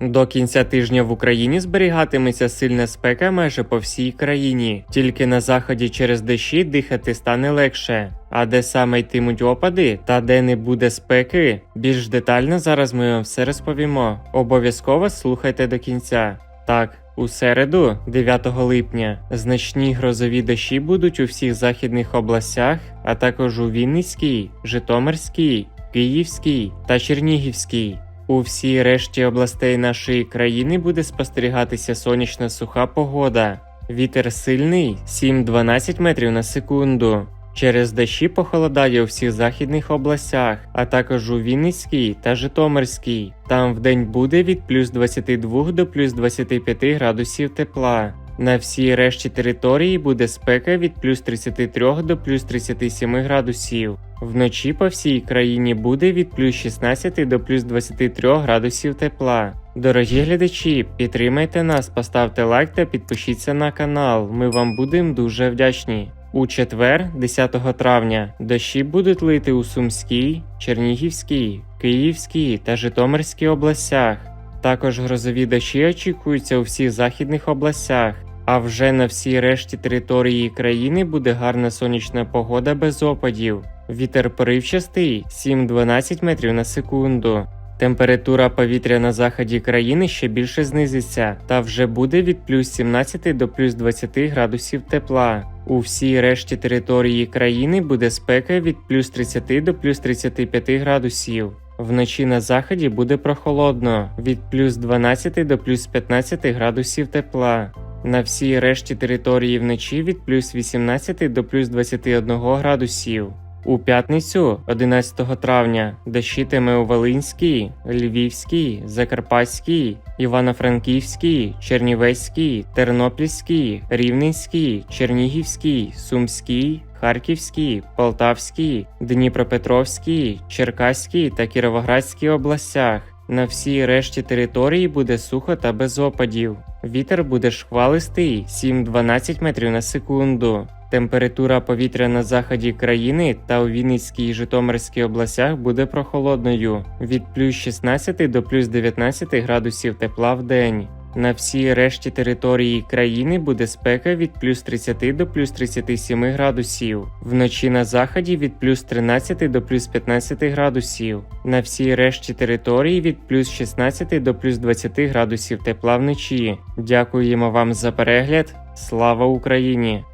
До кінця тижня в Україні зберігатиметься сильна спека майже по всій країні. Тільки на заході через дощі дихати стане легше. А де саме йтимуть опади та де не буде спеки, більш детально зараз ми вам все розповімо. Обов'язково слухайте до кінця. Так, у середу, 9 липня, значні грозові дощі будуть у всіх західних областях, а також у Вінницькій, Житомирській, Київській та Чернігівській. У всій решті областей нашої країни буде спостерігатися сонячна суха погода. Вітер сильний 7-12 метрів на секунду. Через дощі похолодає у всіх західних областях, а також у Вінницькій та Житомирській. Там вдень буде від плюс 22 до плюс 25 градусів тепла. На всій решті території буде спека від плюс 33 до плюс 37 градусів. Вночі по всій країні буде від плюс 16 до плюс 23 градусів тепла. Дорогі глядачі, підтримайте нас, поставте лайк та підпишіться на канал. Ми вам будемо дуже вдячні. У четвер, 10 травня, дощі будуть лити у Сумській, Чернігівській, Київській та Житомирській областях. Також грозові дощі очікуються у всіх західних областях. А вже на всій решті території країни буде гарна сонячна погода без опадів. Вітер поривчастий 7-12 метрів на секунду. Температура повітря на заході країни ще більше знизиться, та вже буде від плюс 17 до плюс 20 градусів тепла. У всій решті території країни буде спека від плюс 30 до плюс 35 градусів. Вночі на заході буде прохолодно від плюс 12 до плюс 15 градусів тепла. На всій решті території вночі від плюс 18 до плюс 21 градусів. У п'ятницю, 11 травня, дощитиме у Волинській, Львівській, Закарпатській, Івано-Франківській, Чернівецькій, Тернопільській, Рівненській, Чернігівській, Сумській, Харківській, Полтавській, Дніпропетровській, Черкаській та Кіровоградській областях. На всій решті території буде сухо та без опадів. Вітер буде шквалистий 7-12 метрів на секунду. Температура повітря на заході країни та у Вінницькій і Житомирській областях буде прохолодною від плюс 16 до плюс 19 градусів тепла в день. На всій решті території країни буде спека від плюс 30 до плюс 37 градусів, вночі на заході від плюс 13 до плюс 15 градусів, на всій решті території від плюс 16 до плюс 20 градусів тепла вночі. Дякуємо вам за перегляд. Слава Україні!